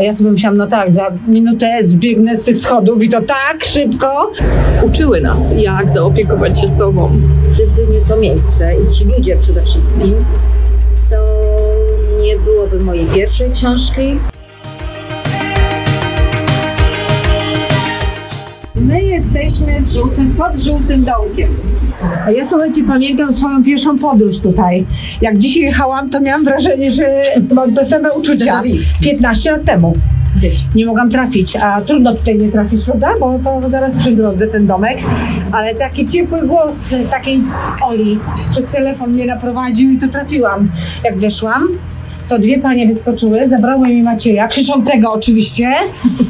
A ja sobie myślałam, no tak, za minutę zbiegnę z tych schodów i to tak szybko. Uczyły nas, jak zaopiekować się sobą. Gdyby nie to miejsce i ci ludzie przede wszystkim, to nie byłoby mojej pierwszej książki. Jesteśmy w żółtym, pod żółtym dołkiem. A ja słuchajcie, pamiętam swoją pierwszą podróż tutaj. Jak dzisiaj jechałam, to miałam wrażenie, że mam te same uczucia. 15 lat temu. Gdzieś. Nie mogłam trafić, a trudno tutaj nie trafić, prawda? Bo to zaraz przy drodze ten domek. Ale taki ciepły głos takiej Oli przez telefon mnie naprowadził i to trafiłam. Jak weszłam, to dwie panie wyskoczyły, zabrały mi Macieja, krzyczącego oczywiście.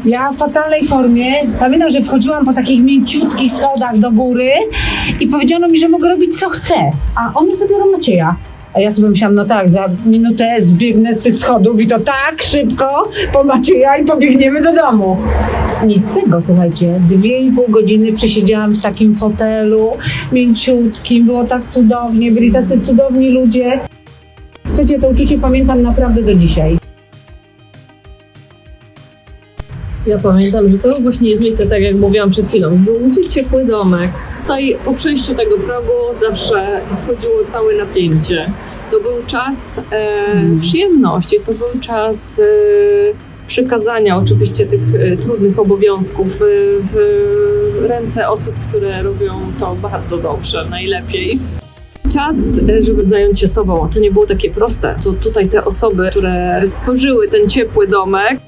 Ja w fatalnej formie. Pamiętam, że wchodziłam po takich mięciutkich schodach do góry i powiedziano mi, że mogę robić co chcę, a one zabiorą Macieja. A ja sobie myślałam, no tak, za minutę zbiegnę z tych schodów i to tak szybko po Macieja i pobiegniemy do domu. Nic z tego, słuchajcie. Dwie i pół godziny przesiedziałam w takim fotelu, mięciutkim, było tak cudownie, byli tacy cudowni ludzie. Słuchajcie, to uczucie pamiętam naprawdę do dzisiaj. Ja pamiętam, że to właśnie jest miejsce, tak jak mówiłam przed chwilą, żółty, ciepły domek. Tutaj po przejściu tego progu zawsze schodziło całe napięcie. To był czas e, przyjemności, to był czas e, przekazania oczywiście tych e, trudnych obowiązków e, w ręce osób, które robią to bardzo dobrze, najlepiej. Czas, e, żeby zająć się sobą, to nie było takie proste. To tutaj te osoby, które stworzyły ten ciepły domek,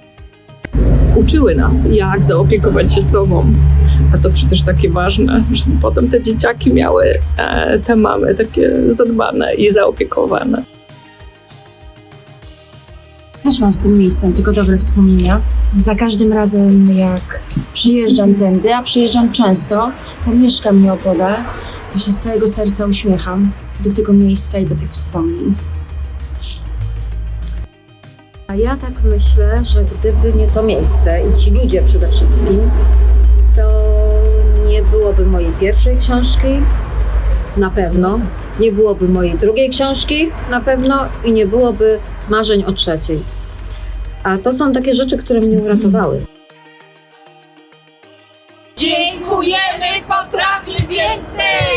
uczyły nas, jak zaopiekować się sobą. A to przecież takie ważne, żeby potem te dzieciaki miały e, te mamy takie zadbane i zaopiekowane. Też mam z tym miejscem tylko dobre wspomnienia. Za każdym razem, jak przyjeżdżam tędy, a przyjeżdżam często, bo mieszkam nieopodal, to się z całego serca uśmiecham do tego miejsca i do tych wspomnień. A ja tak myślę, że gdyby nie to miejsce i ci ludzie przede wszystkim, to nie byłoby mojej pierwszej książki, na pewno, no. nie byłoby mojej drugiej książki, na pewno, i nie byłoby marzeń o trzeciej. A to są takie rzeczy, które mnie uratowały. Dziękujemy, potrafię więcej!